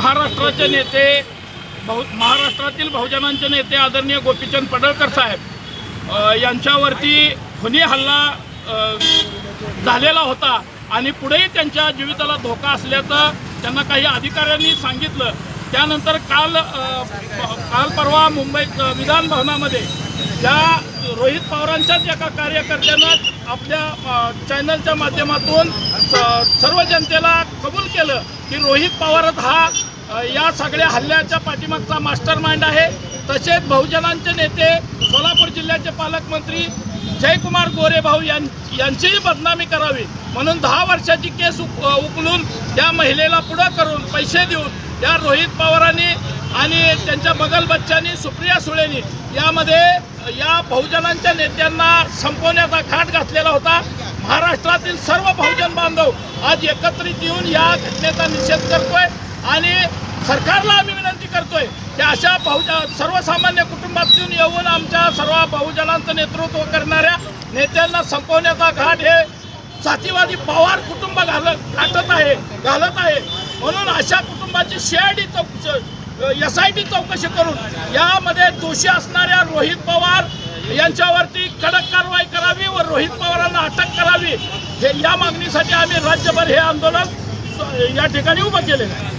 महाराष्ट्राचे नेते बहु महाराष्ट्रातील बहुजनांचे नेते आदरणीय गोपीचंद पडळकर साहेब यांच्यावरती खुनी हल्ला झालेला होता आणि पुढेही त्यांच्या जीविताला धोका असल्याचं त्यांना काही अधिकाऱ्यांनी सांगितलं. त्यानंतर काल काल परवा मुंबईत विधान भवनामध्ये या रोहित पवारांच्याच एका कार्यकर्त्यानं आपल्या चॅनलच्या माध्यमातून सर्व जनतेला कबूल केलं की रोहित पवारच हा या सगळ्या हल्ल्याच्या पाठीमागचा मास्टर माइंड आहे. तसेच बहुजनांचे नेते सोलापूर जिल्ह्याचे पालकमंत्री जयकुमार गोरे भाऊ यां यांचीही बदनामी करावी. म्हणून दहा वर्षाची केस उक उकलून त्या महिलेला पुढं करून पैसे देऊन त्या रोहित पवारांनी आणि त्यांच्या बगल बच्चांनी सुप्रिया सुळेनी यामध्ये या बहुजनांच्या नेत्यांना संपवण्याचा घाट घातलेला होता. महाराष्ट्रातील सर्व बहुजन बांधव आज एकत्रित येऊन या घटनेचा निषेध करतोय. आणि सरकारला आम्ही विनंती करतोय की अशा बहुज सर्वसामान्य कुटुंबातून येऊन आमच्या सर्व बहुजनांचं नेतृत्व करणाऱ्या नेत्यांना संपवण्याचा घाट हे जातीवादी पवार कुटुंब घालत घाटत आहे घालत आहे. म्हणून अशा कुटुंबाची सीआयडी चौकशी एस आय टी चौकशी करून यामध्ये दोषी असणाऱ्या रोहित पवार यांच्यावरती कडक कारवाई करावी व रोहित पवारांना अटक करावी. हे या मागणीसाठी आम्ही राज्यभर हे आंदोलन या ठिकाणी उभं केलेलं आहे.